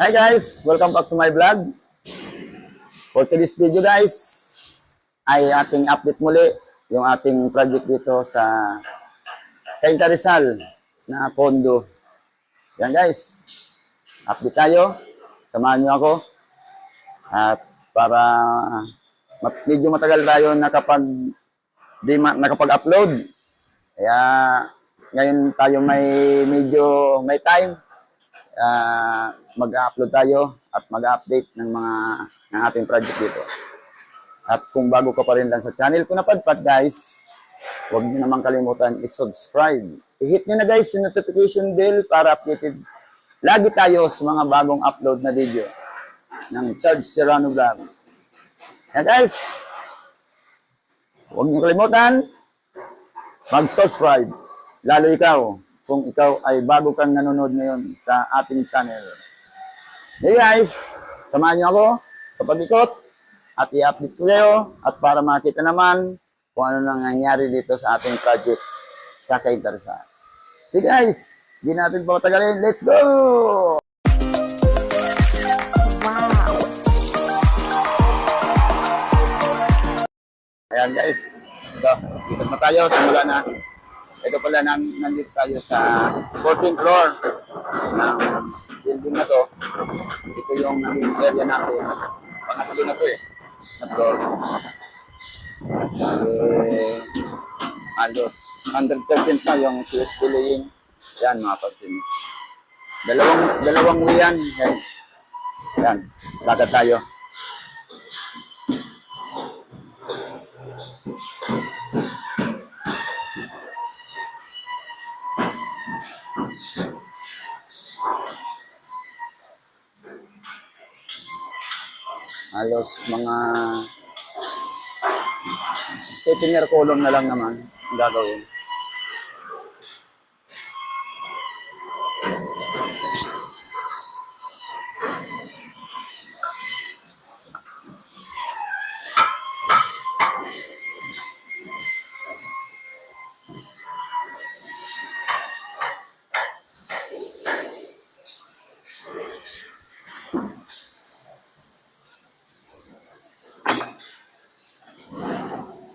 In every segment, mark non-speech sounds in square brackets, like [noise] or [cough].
Hi guys! Welcome back to my vlog. For today's video guys, ay ating update muli yung ating project dito sa Cainta Rizal na condo. Yan guys, update tayo. Samahan nyo ako. At para medyo matagal tayo nakapag di nakapag-upload. Kaya ngayon tayo may medyo may time ah, mag-upload tayo at mag-update ng mga ng ating project dito. At kung bago ka pa rin lang sa channel ko na Padpad guys, huwag niyo naman kalimutan i-subscribe. I-hit niyo na guys yung notification bell para updated lagi tayo sa mga bagong upload na video ng Charge Serrano Vlog. Yan guys, huwag niyo kalimutan mag-subscribe. Lalo ikaw, kung ikaw ay bago kang nanonood ngayon sa ating channel. Hey guys, samahan niyo ako sa pag-ikot at i-update ko kayo at para makita naman kung ano nang nangyari dito sa ating project sa Kaitarsa. Sige guys, di natin patagalin. Let's go! Ayan guys, ito, ikot na tayo, simula na. Ito pala, nan nandito tayo sa 14th floor ng building na to. Ito yung naging area natin. Pangatlo na to eh, na floor. Eh, halos 100% na yung CSP laying. Yan, mga pansin. Dalawang, dalawang way. Yan, yan. lakad tayo. Halos mga stepping column na lang naman ang gagawin.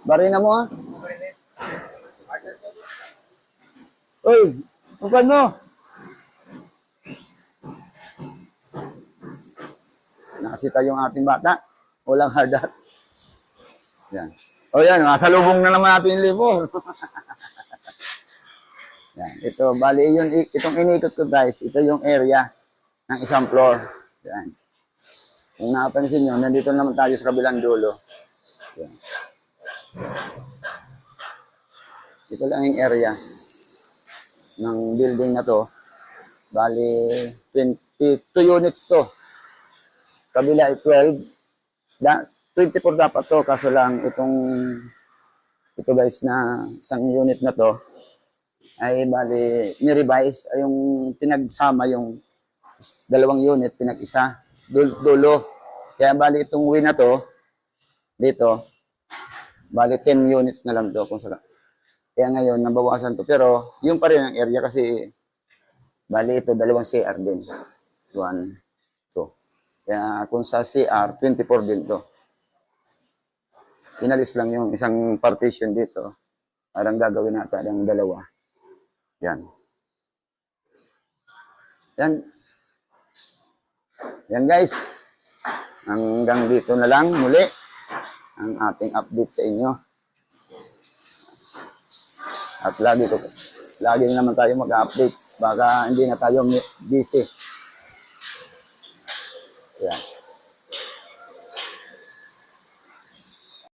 Bari na mo ha? Uy, upan mo. Nakasita yung ating bata. Walang hard hat. Yan. O yan, masalubong na naman natin yung libo. [laughs] yan, ito, bali yun, itong inikot ko guys, ito yung area ng isang floor. Yan. Kung napansin nyo, nandito naman tayo sa kabilang dulo. Yan. Ito lang yung area ng building na to. Bali, 22 units to. Kabila ay 12. Da, 24 dapat to, kaso lang itong ito guys na isang unit na to ay bali ni-revise ay yung pinagsama yung dalawang unit pinag-isa dul- dulo. Kaya bali itong way na to dito Bali, 10 units na lang to kung saka. Kaya ngayon, nabawasan to. Pero, yung pa rin ang area kasi, bali ito, dalawang CR din. 1, 2. Kaya kung sa CR, 24 din to. Inalis lang yung isang partition dito. Parang gagawin natin ang dalawa. Yan. Yan. Yan guys. Hanggang dito na lang muli ang ating update sa inyo. At lagi ko, lagi naman tayo mag-update. Baka hindi na tayo busy. Yan.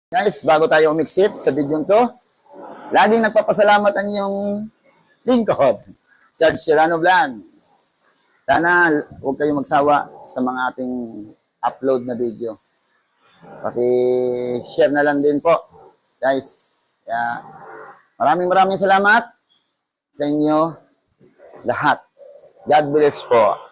Guys, bago tayo umiksit sa video to, laging nagpapasalamat ang inyong lingkod, Charles Serrano Vlog. Sana huwag kayong magsawa sa mga ating upload na video. Pati share na lang din po, guys. Kaya maraming maraming salamat sa inyo lahat. God bless po.